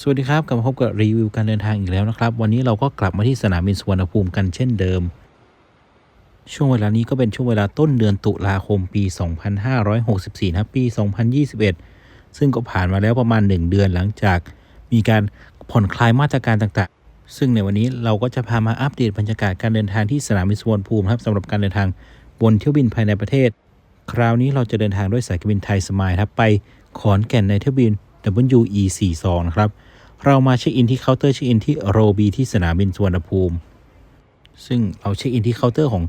สวัสดีครับ กลับมาพบกับรีวิวการเดินทางอีกแล้วนะครับ วันนี้เราก็กลับมาที่สนามบินสุวรรณภูมิกันเช่นเดิม ช่วงเวลานี้ก็เป็นช่วงเวลาต้นเดือนตุลาคมปี 2564นะครับปี 2021 ซึ่งก็ผ่านมาแล้วประมาณ 1 เดือนหลังจากมีการผ่อนคลายมาตรการต่างๆ ซึ่งในวันนี้เราก็จะพามาอัปเดตบรรยากาศการเดินทางที่สนามบินสุวรรณภูมิครับสำหรับการเดินทางบนเที่ยวบินภายในประเทศ คราวนี้เราจะเดินทางด้วยสายการบินไทยสมายครับไปขอนแก่นในเที่ยวบิน WE42 นะครับ เรามาเช็คอินที่เคาน์เตอร์เช็คอินที่โรบีที่สนามบินสุวรรณภูมิ ซึ่งเราเช็คอินที่เคาน์เตอร์ของ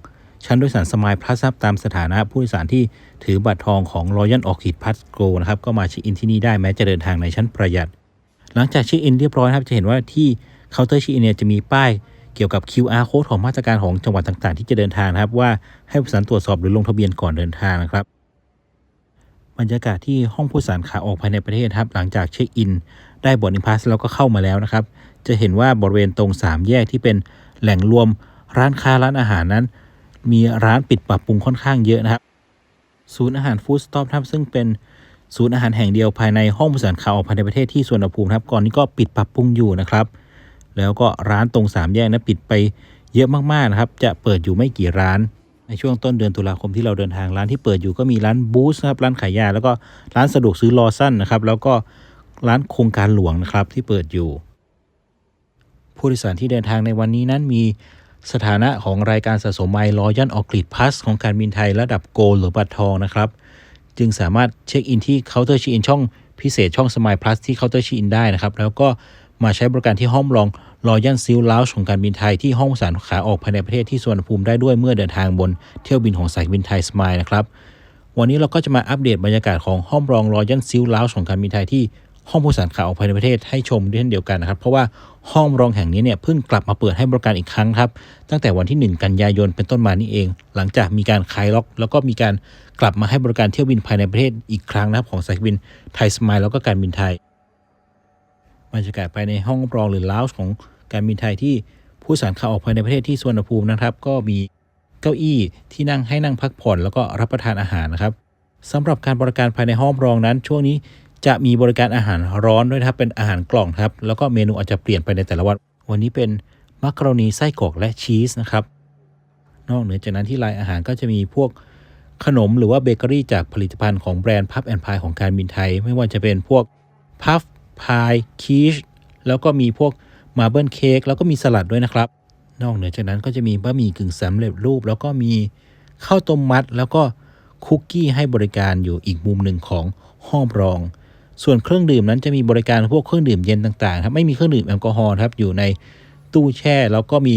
ชั้นโดยสารสมายพลัสตามสถานะผู้โดยสารที่ถือบัตรทองของ Royal Orchid Plus Go นะครับก็มาเช็คอินที่นี่ได้แม้จะเดินทางในชั้นประหยัด หลังจากเช็คอินเรียบร้อยครับจะเห็นว่าที่เคาน์เตอร์เช็คอินเนี่ยจะมีป้ายเกี่ยวกับ QR code ของมาตรการของจังหวัดต่างๆ ที่จะเดินทางนะครับว่าให้ผู้โดยสารตรวจสอบหรือลงทะเบียนก่อนเดินทางนะครับบรรยากาศที่ห้องผู้สารขาออกภายในประเทศครับ หลังจากเช็คอิน ได้บอร์ด i งพาสแล้วก็เข้ามาแล้วนะครับ จะเห็นว่าบริเวณตรง 3 แยกที่เป็นแหล่งรวมร้านค้าร้านอาหารนั้น มีร้านปิดปรับปรุงค่อนข้างเยอะนะครับ ศูนย์อาหารฟู้ดสต็อปครับซึ่งเป็นศูนย์อาหารแห่งเดียวภายในห้องผู้สารข่าออกภายในประเทศที่สวนภูมิครับก่อนนี้ก็ปิดปรับปรุงอยู่นะครับ แล้วก็ร้านตรง 3 แยกนะปิดไปเยอะมากๆนะครับ จะเปิดอยู่ไม่กี่ร้าน ในช่วงต้นเดือนตุลาคมที่เราเดินทางร้านที่เปิดอยู่ก็มีร้านบูสนะครับร้านขายยา แล้วก็ร้านสะดวกซื้อลอสั้นนะครับ แล้วก็ ร้านโครงการหลวงนะครับที่เปิดอยู่ ผู้โดยสารที่เดินทางในวันนี้นั้นมีสถานะของรายการสะสมไมล์รอยันออกริดพัสของการบินไทยระดับโกลหรือบัตรทองนะครับ จึงสามารถเช็คอินที่เคาน์เตอร์เช็คอินช่องพิเศษช่องสม l ยพลัสที่เคาน์เตอร์เช็คอินได้นะครับ แล้วก็มาใช้บริการที่ห้องรองรอยันซิลลาวของการบินไทยที่ห้องสารขาออกภายในประเทศที่สวนภูมิได้ด้วยเมื่อเดินทางบนเที่ยวบินของสายบินไทยสมายนะครับ วันนี้เราก็จะมาอัปเดตบรรยากาศของห้องรองรอยันซิลลาวของการบินไทยที่ ห้องผู้โดยสารขาออกภายในประเทศให้ชมด้วยเช่นเดียวกันนะครับ เพราะว่าห้องรองแห่งนี้เนี่ยเพิ่งกลับมาเปิดให้บริการอีกครั้งครับ ตั้งแต่วันที่ 1 กันยายนเป็นต้นมานี่เอง หลังจากมีการคลายล็อก แล้วก็มีการกลับมาให้บริการเที่ยวบินภายในประเทศอีกครั้งนะครับของสายบินไทยสมายแล้วก็การบินไทยบรรยากาศภายในห้องรองหรือลาวของการบินไทยที่ผู้โดยสารขาออกภายในประเทศที่สวนภูมินะครับ ก็มีเก้าอี้ที่นั่งให้นั่งพักผ่อน แล้วก็รับประทานอาหารนะครับสำหรับการบริการภายในห้องรองนั้น ช่วงนี้ จะมีบริการอาหารร้อนด้วยครับเป็นอาหารกล่องครับ แล้วก็เมนูอาจจะเปลี่ยนไปในแต่ละวัน วันนี้เป็นมักกะโรนีไส้กรอกและชีสนะครับ นอกเหนือจากนั้นที่รายอาหารก็จะมีพวกขนมหรือว่าเบเกอรี่จากผลิตภัณฑ์ของแบรนด์พัฟแอนพายของการบินไทย ไม่ว่าจะเป็นพวกพัฟพายคีชแล้วก็มีพวกมาเบิลเค้กแล้วก็มีสลัดด้วยนะครับ นอกเหนือจากนั้นก็จะมีบะหมี่กึ่งสำเร็จรูป แล้วก็มีข้าวต้มมัด แล้วก็คุกกี้ให้บริการอยู่อีกมุมหนึ่งของห้องรอง ส่วนเครื่องดื่มนั้นจะมีบริการพวกเครื่องดื่มเย็นต่างๆครับไม่มีเครื่องดื่มแอลกอฮอล์ครับอยู่ในตู้แช่ แล้วก็มี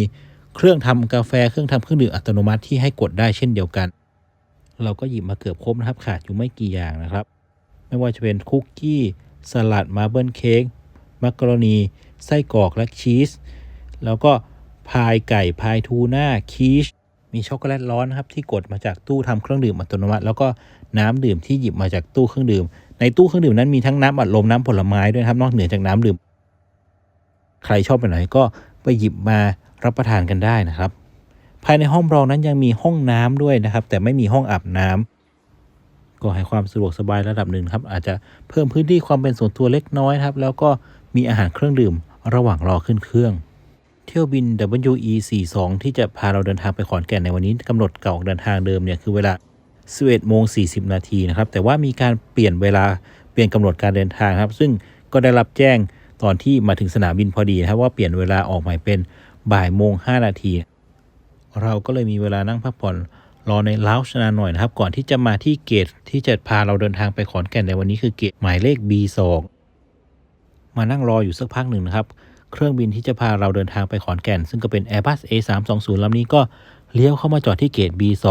เครื่องทำกาแฟเครื่องทำเครื่องดื่มอัตโนมัติที่ให้กดได้เช่นเดียวกัน เราก็หยิบมาเกือบครบนะครับขาดอยู่ไม่กี่อย่างนะครับ ไม่ว่าจะเป็นคุกกี้สลัดมาเบิลเค้กมักกะโรนีไส้กรอกและชีสแล้วก็พายไก่พายทูน่าคีช มีช็อกโกแลตร้อนนะครับที่กดมาจากตู้ทำเครื่องดื่มอัตโนมัติ แล้วก็น้ำดื่มที่หยิบมาจากตู้เครื่องดื่ม ในตู้เครื่องดื่มนั้นมีทั้งน้ำอัดลมน้ำผลไม้ด้วยครับนอกเหนือจากน้ำดื่ม ใครชอบไปไหนก็ไปหยิบมารับประทานกันได้นะครับ ภายในห้องรองนั้นยังมีห้องน้ำด้วยนะครับ แต่ไม่มีห้องอาบน้ำก็ให้ความสะดวกสบายระดับหนึ่งครับ อาจจะเพิ่มพื้นที่ความเป็นส่วนตัวเล็กน้อยครับ แล้วก็มีอาหารเครื่องดื่มระหว่างรอขึ้นเครื่อง เที่ยวบิน WE42 ที่จะพาเราเดินทางไปขอนแก่นในวันนี้กำหนดเก่าเดินทางเดิมเนี่ยคือเวลา 11โมง40 นาทีนะครับ แต่ว่ามีการเปลี่ยนเวลาเปลี่ยนกำหนดการเดินทางครับ ซึ่งก็ได้รับแจ้งตอนที่มาถึงสนามบินพอดีนะครับว่าเปลี่ยนเวลาออกใหม่เป็นบ่ายโมง 5 นาที เราก็เลยมีเวลานั่งพักผ่อนรอในลาวชนาหน่อยนะครับ ก่อนที่จะมาที่เกตที่จะพาเราเดินทางไปขอนแก่นในวันนี้คือเกตหมายเลข B2 มานั่งรออยู่สักพักหนึ่งนะครับ เครื่องบินที่จะพาเราเดินทางไปขอนแก่น ซึ่งก็เป็น Airbus A320 ลำนี้ก็เลี้ยวเข้ามาจอดที่เกต B2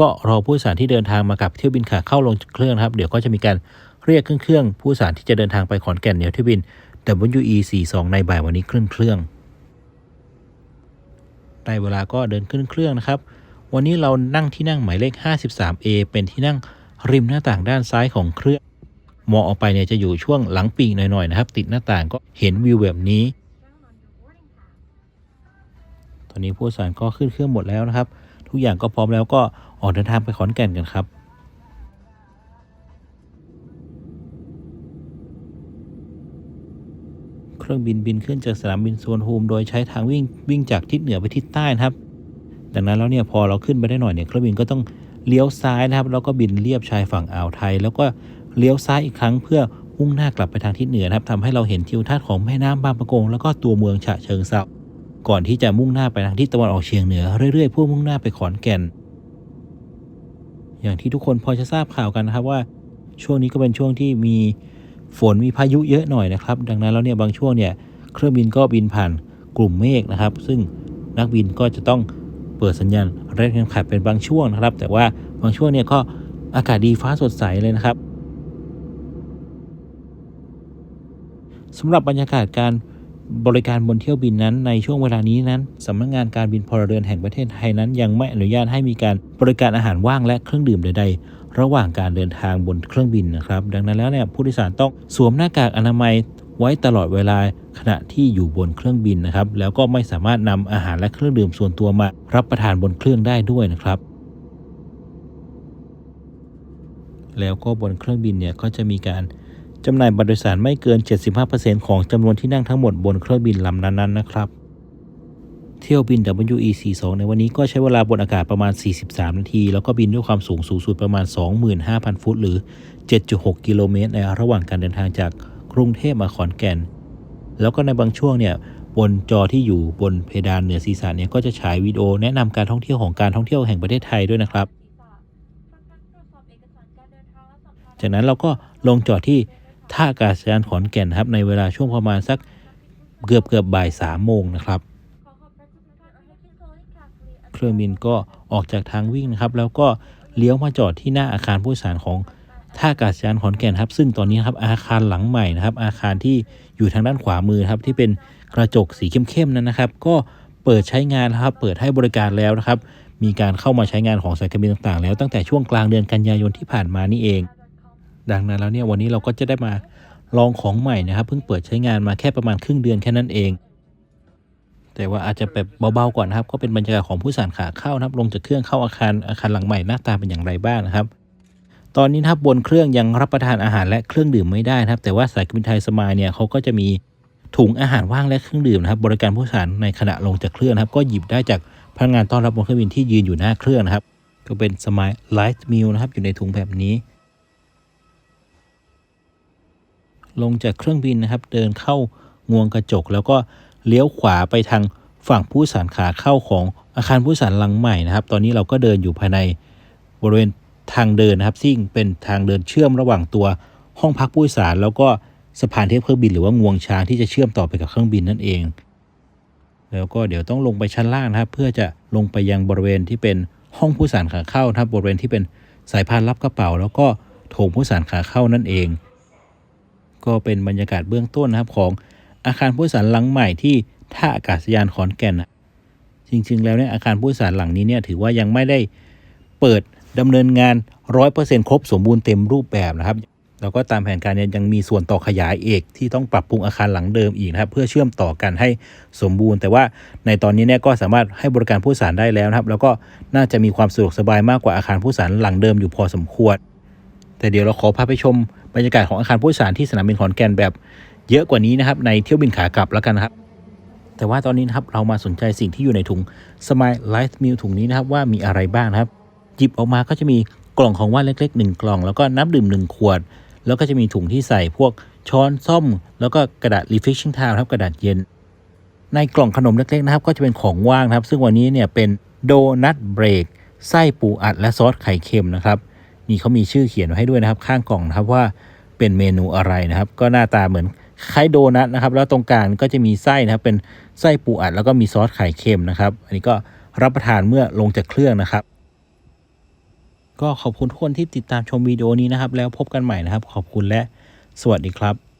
ก็รอผู้โดยสารที่เดินทางมากับเที่ยวบินขาเข้าลงเครื่องครับ เดี๋ยวก็จะมีการเรียกเครื่องเครื่องผู้โดยสารที่จะเดินทางไปขอนแก่นเดี๋ยวเที่ยวบิน WE42 ในบ่ายวันนี้ครึ่งเครื่องได้เวลาก็เดินขึ้นเครื่องนะครับ วันนี้เรานั่งที่นั่งหมายเลข 53A เป็นที่นั่งริมหน้าต่างด้านซ้ายของเครื่อง มองออกไปเนี่ยจะอยู่ช่วงหลังปีกหน่อยๆนะครับ ติดหน้าต่างก็เห็นวิวแบบนี้ อนนี้ผู้โดยสารก็ขึ้นเครื่องหมดแล้วนะครับ ทุกอย่างก็พร้อมแล้วก็ออกเดินทางไปขอนแก่นกันครับเครื่องบินบินขึ้นจากสนามบินสุวนภูมิโดยใช้ทางวิ่งวิ่งจากทิศเหนือไปทิศใต้นะครับ ดังนั้นแล้วเนี่ยพอเราขึ้นไปได้หน่อยเนี่ยเครื่องบินก็ต้องเลี้ยวซ้ายนะครับ แล้วก็บินเลียบชายฝั่งอ่าวไทย แล้วก็เลี้ยวซ้ายอีกครั้งเพื่อมุ่งหน้ากลับไปทางทิศเหนือนะครับทำให้เราเห็นทิวทัศน์ของแม่น้ำบางปะกงแล้วก็ตัวเมืองฉะเชิงเทรา ก่อนที่จะมุ่งหน้าไปทางทิศตะวันออกเฉียงเหนือเรื่อยๆเพื่อมุ่งหน้าไปขอนแก่น อย่างที่ทุกคนพอจะทราบข่าวกันนะครับว่า ช่วงนี้ก็เป็นช่วงที่มีฝนมีพายุเยอะหน่อยนะครับ ดังนั้นแล้วเนี่ยบางช่วงเนี่ยเครื่องบินก็บินผ่านกลุ่มเมฆนะครับ ซึ่งนักบินก็จะต้องเปิดสัญญาณเร่งเข็มขัดเป็นบางช่วงนะครับ แต่ว่าบางช่วงเนี่ยก็อากาศดีฟ้าสดใสเลยนะครับสำหรับบรรยากาศการ บริการบนเที่ยวบินนั้นในช่วงเวลานี้นั้นสำนักงงานการบินพลเรือนแห่งประเทศไทยนั้น ยังไม่อนุญาตให้มีการบริการอาหารว่างและเครื่องดื่มใด ๆ ระหว่างการเดินทางบนเครื่องบินนะครับ ดังนั้นแล้วเนี่ยผู้โดยสารต้องสวมหน้ากากอนามัยไว้ตลอดเวลาขณะที่อยู่บนเครื่องบินนะครับ แล้วก็ไม่สามารถนำอาหารและเครื่องดื่มส่วนตัวมา รับประทานบนเครื่องได้ด้วยนะครับ แล้วก็บนเครื่องบินเนี่ยก็จะมีการ จำหน่ายบัตรโดยสารไม่เกิน 75%ของจำนวนที่นั่งทั้งหมดบนเครื่องบินลำนั้นๆนะครับ เที่ยวบิน WE42 ในวันนี้ก็ใช้เวลาบนอากาศประมาณ 43 นาที แล้วก็บินด้วยความสูงสูงสุดประมาณ 25,000 ฟุต หรือ 7.6 กิโลเมตร ในระหว่างการเดินทางจากกรุงเทพมาขอนแก่น แล้วก็ในบางช่วงเนี่ยบนจอที่อยู่บนเพดานเหนือศีรษะเนี่ยก็จะฉายวิดีโอแนะนำการท่องเที่ยวของการท่องเที่ยวแห่งประเทศไทยด้วยนะครับ จากนั้นเราก็ลงจอดที่ ท่าอากาศยานขอนแก่นครับในเวลาช่วงประมาณสักเกือบเกือบบ่ายสามโมงนะครับ เครื่องบินก็ออกจากทางวิ่งนะครับ แล้วก็เลี้ยวมาจอดที่หน้าอาคารผู้โดยสารของท่าอากาศยานขอนแก่นครับ ซึ่งตอนนี้ครับอาคารหลังใหม่นะครับ อาคารที่อยู่ทางด้านขวามือครับที่เป็นกระจกสีเข้มๆนั้นนะครับ ก็เปิดใช้งานนะครับ เปิดให้บริการแล้วนะครับ มีการเข้ามาใช้งานของสายการบินต่างๆ แล้วตั้งแต่ช่วงกลางเดือนกันยายนที่ผ่านมานี่เอง ดังนั้นแล้วเนี่ยวันนี้เราก็จะได้มาลองของใหม่นะครับเพิ่งเปิดใช้งานมาแค่ประมาณครึ่งเดือนแค่นั้นเอง แต่ว่าอาจจะแบบเบาๆก่อนนะครับก็เป็นบรรยากาศของผู้สานขาเข้านะครับลงจากเครื่องเข้าอาคารอาคารหลังใหม่หน้าตาเป็นอย่างไรบ้างนะครับตอนนี้นะครับบนเครื่องยังรับประทานอาหารและเครื่องดื่มไม่ได้นะครับ แต่ว่าสายการบินไทยสมายเนี่ยเขาก็จะมีถุงอาหารว่างและเครื่องดื่มนะครับ บริการผู้โดยสารในขณะลงจากเครื่องนะครับ ก็หยิบได้จากพนักงานต้อนรับบนเครื่องบินที่ยืนอยู่หน้าเครื่องนะครับ ก็เป็นสมายไลท์มิลนะครับอยู่ในถุงแบบนี้ ลงจากเครื่องบินนะครับ เดินเข้างวงกระจก แล้วก็เลี้ยวขวาไปทางฝั่งผู้สารขาเข้าของอาคารผู้สารหลังใหม่นะครับ ตอนนี้เราก็เดินอยู่ภายในบริเวณทางเดินนะครับ ซึ่งเป็นทางเดินเชื่อมระหว่างตัวห้องพักผู้โดยสาร แล้วก็สะพานเทียบเครื่องบินหรือว่างวงช้างที่จะเชื่อมต่อไปกับเครื่องบินนั่นเอง แล้วก็เดี๋ยวต้องลงไปชั้นล่างนะครับ เพื่อจะลงไปยังบริเวณที่เป็นห้องผู้สารขาเข้านะครับบริเวณที่เป็นสายพานรับกระเป๋า แล้วก็โถงผู้สารขาเข้านั่นเอง ก็เป็นบรรยากาศเบื้องต้นนะครับของอาคารผู้โดยสารหลังใหม่ที่ท่าอากาศยานขอนแก่นนะจริง ๆ แล้วเนี่ยอาคารผู้โดยสารหลังนี้เนี่ยถือว่ายังไม่ได้เปิดดำเนินงาน 100%ครบสมบูรณ์เต็มรูปแบบนะครับแล้วก็ตามแผนการเนี่ยยังมีส่วนต่อขยายเอกที่ต้องปรับปรุงอาคารหลังเดิมอีกนะครับ เพื่อเชื่อมต่อกันให้สมบูรณ์ แต่ว่าในตอนนี้เนี่ยก็สามารถให้บริการผู้โดยสารได้แล้วนะครับ แล้วก็น่าจะมีความสะดวกสบายมากกว่าอาคารผู้โดยสารหลังเดิมอยู่พอสมควร แต่เดี๋ยวเราขอพาไปชม บรรยากาศของอาคารผู้โดยสารที่สนามบินขอนแก่นแบบเยอะกว่านี้นะครับในเที่ยวบินขากลับแล้วกันนะครับ แต่ว่าตอนนี้นะครับเรามาสนใจสิ่งที่อยู่ในถุง Smile Life Meal ถุงนี้นะครับว่ามีอะไรบ้างนะครับหยิบออกมาก็จะมีกล่องของว่านเล็กๆ1กล่อง แล้วก็น้ำดื่ม 1 ขวด แล้วก็จะมีถุงที่ใส่พวกช้อนซ่อม แล้วก็กระดาษ refreshing towel ครับกระดาษเย็น ในกล่องขนมเล็กๆนะครับ ก็จะเป็นของว่างครับ ซึ่งวันนี้เนี่ยเป็นโดนัทเบรกไส้ปูอัดและซอสไข่เค็มนะครับ นี่เขามีชื่อเขียนไว้ให้ด้วยนะครับ ข้างกล่องนะครับว่าเป็นเมนูอะไรนะครับ ก็หน้าตาเหมือนไข่โดนัทนะครับ แล้วตรงกลางก็จะมีไส้นะครับ เป็นไส้ปูอัด แล้วก็มีซอสไข่เค็มนะครับ อันนี้ก็รับประทานเมื่อลงจากเครื่องนะครับ ก็ขอบคุณทุกคนที่ติดตามชมวิดีโอนี้นะครับ แล้วพบกันใหม่นะครับ ขอบคุณและสวัสดีครับ